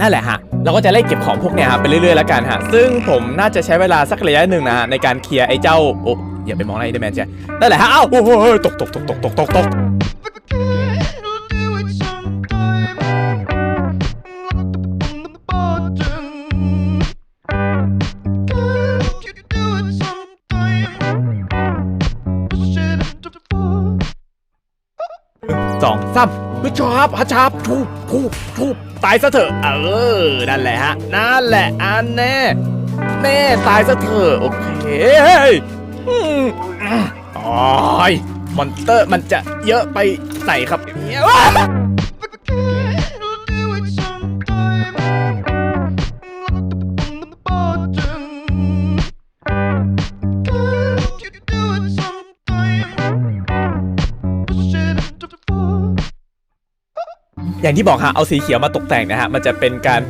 นั่นแหละฮะเราก็จะไล่เก็บของพวกเนี้ยฮะไปเรื่อยๆแล้วกันฮะซึ่งผมน่าจะใช้เวลาสักระยะหนึ่งนะฮะในการเคลียร์ไอ้เจ้าโอ้อย่าไปมองไอ้เดแมนเจ้นั่นแหละฮะเอ้าโอ้โหตกตกตกตกตกตกตกสองสาม ฮึชาบฮัชาบทูบทูบทูบตายซะเถอะเออนั่นแหละฮะนั่นแหละอันแน่ แน่ตายซะเถอะโอเคอืมอะโอ้ยมอนเตอร์มันจะเยอะไปใส่ครับเนี่ย อย่างที่บอกฮะเอาสีเขียวมาตกแต่งนะฮะมันจะเป็นการ